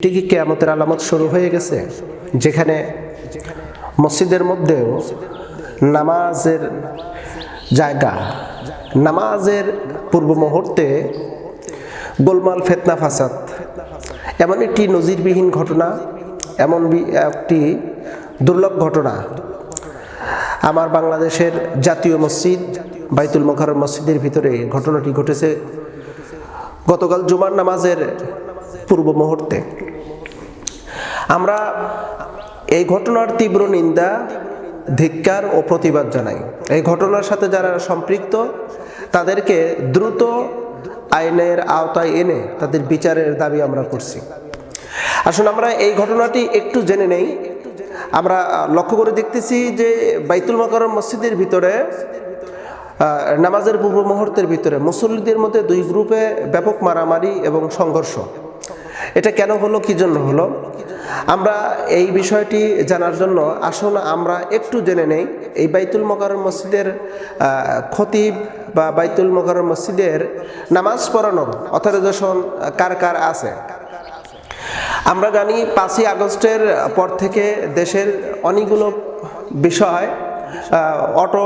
এটি কেয়ামতের আলামত শুরু হয়ে গেছে, যেখানে মসজিদের মধ্যেও নামাজের জায়গা, নামাজের পূর্ব মুহূর্তে গোলমাল, ফেতনা, ফাসাদ, এমন একটি নজিরবিহীন ঘটনা, এমন একটি দুর্লভ ঘটনা। আমার বাংলাদেশের জাতীয় মসজিদ, বাইতুল মোখারম মসজিদের ভিতরে ঘটনাটি ঘটেছে গতকাল জুমার নামাজের পূর্ব মুহূর্তে। আমরা এই ঘটনার তীব্র নিন্দা, ধিক্কার ও প্রতিবাদ জানাই। এই ঘটনার সাথে যারা সম্পৃক্ত, তাদেরকে দ্রুত আইনের আওতায় এনে তাদের বিচারের দাবি আমরা করছি। আসুন আমরা এই ঘটনাটি একটু জেনে নেই। আমরা লক্ষ্য করে দেখতেছি যে বাইতুল মাকারম মসজিদের ভিতরে নামাজের পূর্ব মুহূর্তের ভিতরে মুসল্লিদের মধ্যে দুই গ্রুপে ব্যাপক মারামারি এবং সংঘর্ষ। এটা কেন হলো, কি জন্য হলো? আমরা এই বিষয়টি জানার জন্য আসুন আমরা একটু জেনে নেই। এই বাইতুল মকারম মসজিদের খতিব বা বাইতুল মকারম মসজিদের নামাজ পড়ানোর অথরাইজেশন কার কার আছে? আমরা জানি পাঁচই আগস্টের পর থেকে দেশের অনেকগুলো বিষয় অটো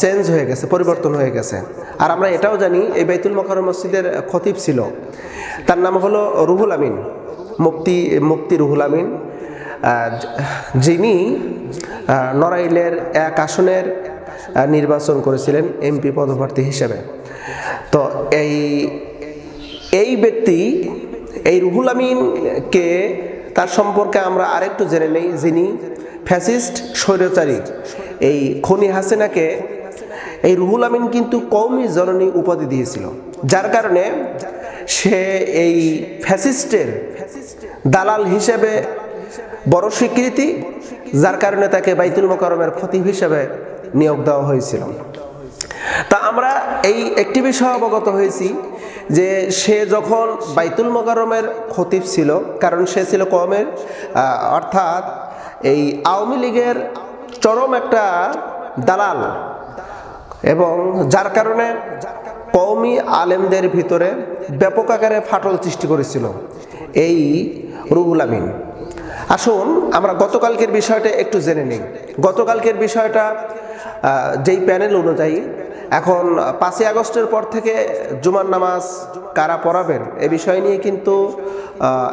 চেঞ্জ হয়ে গেছে, পরিবর্তন হয়ে গেছে। আর আমরা এটাও জানি, এই বাইতুল মকরম মসজিদের খতিব ছিল। তার নাম হলো রুহুল আমিন মুক্তি মুক্তি রুহুল আমিন। যিনি নড়াইলের এক আসনের নির্বাচন করেছিলেন এমপি পদপ্রার্থী হিসেবে। তো এই এই ব্যক্তি, এই রুহুল আমিনকে তার সম্পর্কে আমরা আরেকটু জেনে নেই। যিনি ফ্যাসিস্ট, স্বৈরাচারী। এই খনি হাসিনাকে এই রুহুল আমিন কিন্তু কৌমি জননী উপাধি দিয়েছিল। যার কারণে সে এই ফ্যাসিস্টের দালাল হিসেবে বড় স্বীকৃতি, যার কারণে তাকে বাইতুল মোকারমের খতিব হিসেবে নিয়োগ দেওয়া হয়েছিল। তা আমরা এই একটি বিষয় অবগত হয়েছি যে সে যখন বাইতুল মোকারমের খতিব ছিল, কারণ সে ছিল কমের অর্থাৎ এই আওয়ামী লীগের চরম একটা দালাল। এবং যার কারণে কওমি আলেমদের ভিতরে ব্যাপক আকারে ফাটল সৃষ্টি করেছিল এই রুহুল আমিন। আসুন আমরা গতকালকের বিষয়টা একটু জেনে নিই। গতকালকের বিষয়টা যেই প্যানেল অনুযায়ী এখন পাঁচই আগস্টের পর থেকে জুমার নামাজ কারা পড়াবেন, এ বিষয় নিয়ে কিন্তু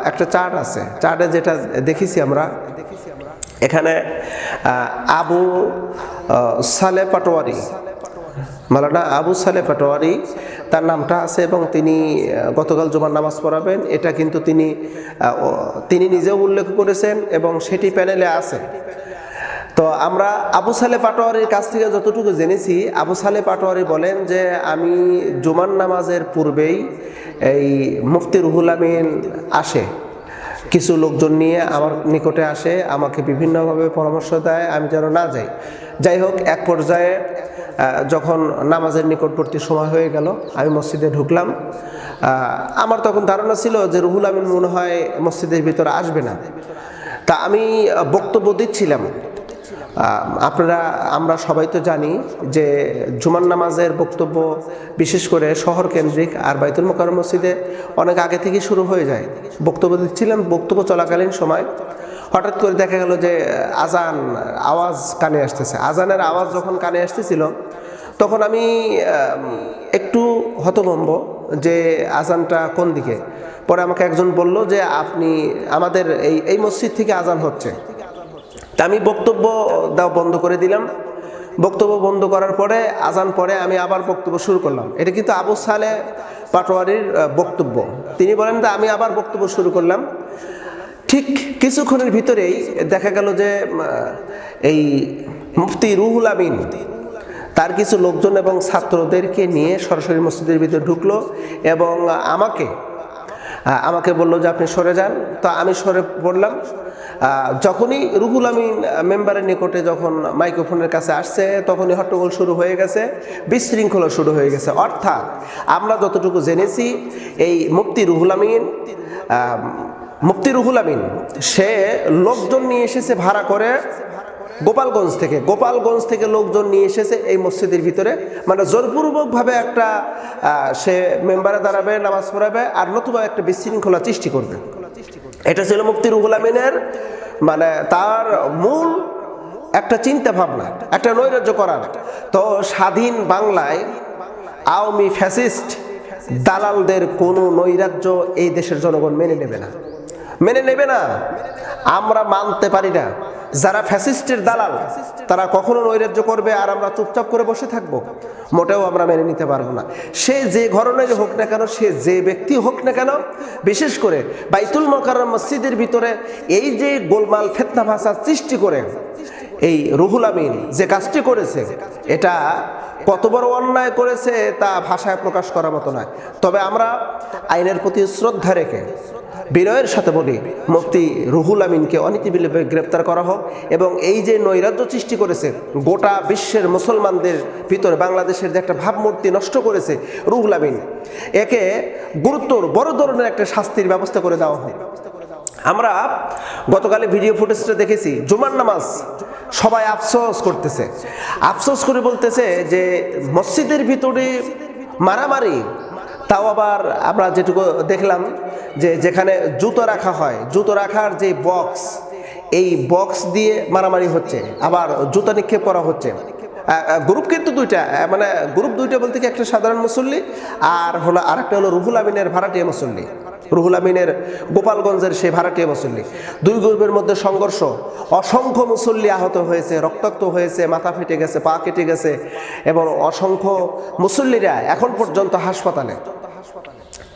একটা চার্ট আছে। চার্টে যেটা দেখেছি আমরা এখানে আবু সালে পাটোয়ারি। মালানা আবু সালে পাটোয়ারি, তার নামটা আছে এবং তিনি গতকাল জুমার নামাজ পড়াবেন। এটা কিন্তু তিনি তিনি নিজেও উল্লেখ করেছেন এবং সেটি প্যানেলে আছে। তো আমরা আবু সালে পাটোয়ারির কাছ থেকে যতটুকু জেনেছি, আবু সালে পাটোয়ারি বলেন যে, আমি জুমার নামাজের পূর্বেই এই মুফতি রুহুল আমিন আসে। কিছু লোকজন নিয়ে আমার নিকটে আসে, আমাকে বিভিন্নভাবে পরামর্শ দেয়, আমি যেন না যাই। যাই হোক, এক পর্যায়ে যখন নামাজের নিকটবর্তী সময় হয়ে গেল, আমি মসজিদে ঢুকলাম। আমার তখন ধারণা ছিল যে রুহুল আমিন মনে হয় মসজিদের ভিতরে আসবে না। তা আমি বক্তব্য দিচ্ছিলাম। আপনারা, আমরা সবাই তো জানি যে জুমার নামাজের বক্তব্য বিশেষ করে শহর কেন্দ্রিক আর বাইতুল মোকারম মসজিদে অনেক আগে থেকে শুরু হয়ে যায়। বক্তব্য দিচ্ছিলাম বক্তব্য চলাকালীন সময়। হঠাৎ করে দেখা গেল যে আজান, আওয়াজ কানে আসতেছে। আজানের আওয়াজ যখন কানে আসতেছিল, তখন আমি একটু হতভম্ব যে আজানটা কোন দিকে? পরে আমাকে একজন বলল যে, আপনি আমাদের এই এই মসজিদ থেকে আজান হচ্ছে। তা আমি বক্তব্য দেওয়া বন্ধ করে দিলাম। বক্তব্য বন্ধ করার পরে, আজান পরে আমি আবার বক্তব্য শুরু করলাম। এটা কিন্তু আবু সালে পাটোয়ারির বক্তব্য। তিনি বলেন যে, আমি আবার বক্তব্য শুরু করলাম। ঠিক কিছুক্ষণের ভিতরেই দেখা গেল যে এই মুফতি রুহুল আমিন, তার কিছু লোকজন এবং ছাত্রদেরকে নিয়ে সরাসরি মসজিদের ভিতরে ঢুকলো এবং আমাকে আমাকে বলল যে আপনি সরে যান। তো আমি সরে পড়লাম। যখনই রুহুল আমিন মেম্বারের নিকটে যখন মাইক্রোফোনের কাছে আসছে, তখনই হট্টগোল শুরু হয়ে গেছে, বিশৃঙ্খলা শুরু হয়ে গেছে। অর্থাৎ আমরা যতটুকু জেনেছি, এই মুফতি রুহুল আমিন মুফতি রুহুল আমিন, সে লোকজন নিয়ে এসেছে ভাড়া করে গোপালগঞ্জ থেকে গোপালগঞ্জ থেকে লোকজন নিয়ে এসেছে এই মসজিদের ভিতরে। মানে জোরপূর্বকভাবে একটা সে মেম্বারে দাঁড়াবে, নামাজ পড়াবে আর নতুবা একটা বিশৃঙ্খলা সৃষ্টি করবে। এটা ছিল মুফতি রুহুল আমিনের মানে তার মূল একটা চিন্তা ভাবনা একটা নৈরাজ্য করার। তো স্বাধীন বাংলায় আওয়ামী ফ্যাসিস্ট দালালদের কোনো নৈরাজ্য এই দেশের জনগণ মেনে নেবে না। মেনে নেবে না। আমরা মানতে পারি না। যারা ফ্যাসিস্টের দালাল, তারা কখনো নৈরাজ্য করবে আর আমরা চুপচাপ করে বসে থাকব? মোটেও আমরা মেনে নিতে পারব না। সে যে ধরনের হোক না কেন, সে যে ব্যক্তি হোক না কেন, বিশেষ করে বাইতুল মকাররম মসজিদের ভিতরে এই যে গোলমাল ফেতনা ভাষা সৃষ্টি করে, এই রুহুল আমিন যে কাজটি করেছে, এটা কত বড় অন্যায় করেছে তা ভাষায় প্রকাশ করার মতো নয়। তবে আমরা আইনের প্রতি শ্রদ্ধা রেখে বিনয়ের সাথে বলি, মুফতি রুহুল আমিনকে অনীতিবিলম্বে গ্রেপ্তার করা হোক এবং এই যে নৈরাজ্য সৃষ্টি করেছে, গোটা বিশ্বের মুসলমানদের ভিতরে বাংলাদেশের যে একটা ভাবমূর্তি নষ্ট করেছে রুহুল আমিন, একে গুরুত্বর, বড় ধরনের একটা শাস্তির ব্যবস্থা করে দেওয়া হয় আমরা গতকালে ভিডিও ফুটেজটা দেখেছি, জুমার নামাজ সবাই আফসোস করতেছে। আফসোস করে বলতেছে যে মসজিদের ভিতরে মারামারি তাও আবার আমরা যেটুকু দেখলাম যে যেখানে জুতো রাখা হয়, জুতো রাখার যে বক্স এই বক্স দিয়ে মারামারি হচ্ছে, আবার জুতা নিক্ষেপ করা হচ্ছে। গ্রুপ কিন্তু দুইটা মানে গ্রুপ দুইটা বলতে কি একটা সাধারণ মুসল্লি, আর হলো আরেকটা হলো রুহুল আমিনের ভাড়াটিয়া মুসল্লি। রুহুল আমিনের গোপালগঞ্জের সেই ভাড়াটিয়া মুসল্লি। দুই গ্রুপের মধ্যে সংঘর্ষ, অসংখ্য মুসল্লি আহত হয়েছে, রক্তাক্ত হয়েছে, মাথা ফেটে গেছে, পা কেটে গেছে, এবং অসংখ্য মুসল্লিরা এখন পর্যন্ত হাসপাতালে।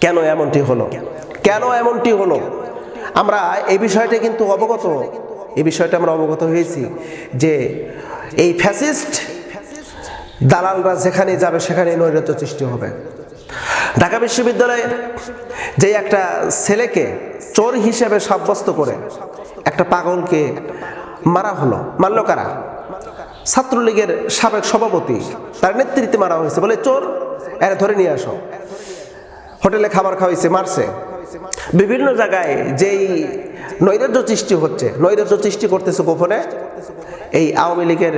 কেন এমনটি হলো? কেন এমনটি হলো? আমরা এই বিষয়টা কিন্তু অবগত। এই বিষয়টা আমরা অবগত হয়েছি যে এই ফ্যাসিস্ট দালালরা যেখানে যাবে, সেখানে নৈরাত্য সৃষ্টি হবে। ঢাকা বিশ্ববিদ্যালয়ে যে একটা ছেলেকে চোর হিসেবে সাব্যস্ত করে একটা পাগলকে মারা হলো, মারল কারা? ছাত্রলীগের সাবেক সভাপতি, তার নেতৃত্বে মারা হয়েছে বলে চোর, এর ধরে নিয়ে আসো। হোটেলে খাবার খাওয়াইছে, মারছে। বিভিন্ন জায়গায় যেই নৈরাজ্য সৃষ্টি হচ্ছে, নৈরাজ্য সৃষ্টি করতেছে গোপনে, এই আওয়ামী লীগের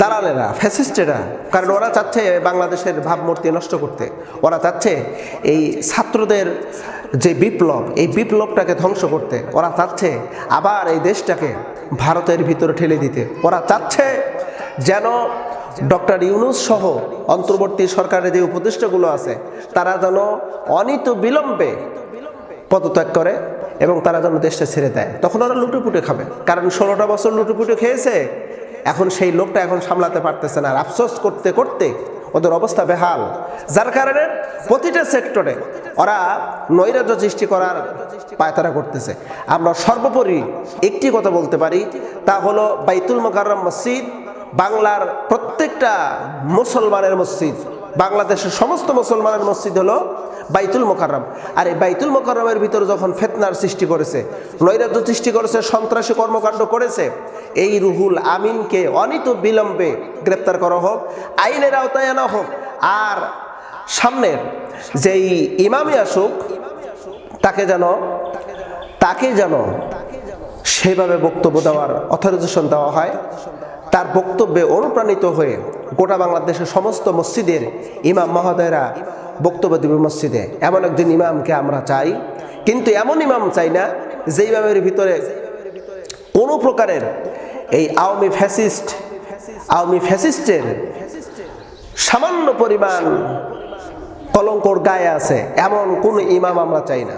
দালালেরা, ফ্যাসিস্টেরা, কারণ ওরা চাচ্ছে বাংলাদেশের ভাবমূর্তি নষ্ট করতে। ওরা চাচ্ছে এই ছাত্রদের যে বিপ্লব, এই বিপ্লবটাকে ধ্বংস করতে। ওরা চাচ্ছে আবার এই দেশটাকে ভারতের ভিতরে ঠেলে দিতে। ওরা চাচ্ছে যেন ডক্টর ইউনুস সহ অন্তর্বর্তী সরকারের যে উপদেষ্টাগুলো আছে, তারা যেন অনিত বিলম্বে পদত্যাগ করে এবং তারা যেন দেশটা ছেড়ে দেয়। তখন ওরা লুটেপুটে খাবে। কারণ ষোলোটা বছর লুটেপুটে খেয়েছে, এখন সেই লোকটা এখন সামলাতে পারতেছে না। আর আফসোস করতে করতে ওদের অবস্থা বেহাল। যার কারণে প্রতিটা সেক্টরে ওরা নৈরাজ্য সৃষ্টি করার পায়তারা করতেছে। আমরা সর্বোপরি একটি কথা বলতে পারি, তা হলো বাইতুল মোকাররম মসজিদ বাংলার প্রত্যেকটা মুসলমানের মসজিদ, বাংলাদেশের সমস্ত মুসলমানের মসজিদ হলো বাইতুল মোকাররম। আর এই বাইতুল মোকাররমের ভিতরে যখন ফেতনার সৃষ্টি করেছে, নৈরাজ্য সৃষ্টি করেছে, সন্ত্রাসী কর্মকাণ্ড করেছে, এই রুহুল আমিনকে অনিত বিলম্বে গ্রেপ্তার করা হোক, আইনের আওতায় আনা হোক, আর সামনের যেই ইমামে আসুক, তাকে যেন তাকে যেন সেভাবে বক্তব্য দেওয়ার অথরাইজেশন দেওয়া হয়। তার বক্তব্যে অনুপ্রাণিত হয়ে গোটা বাংলাদেশের সমস্ত মসজিদের ইমাম মহোদয়রা বক্তব্য দেবে মসজিদে। এমন একজন ইমামকে আমরা চাই। কিন্তু এমন ইমাম চাই না, যে ইমামের ভিতরে কোনো প্রকারের এই আওয়ামী ফ্যাসিস্ট, আওয়ামী ফ্যাসিস্টের সামান্য পরিমাণ কলঙ্কর গায়ে আছে, এমন কোন ইমাম আমরা চাই না।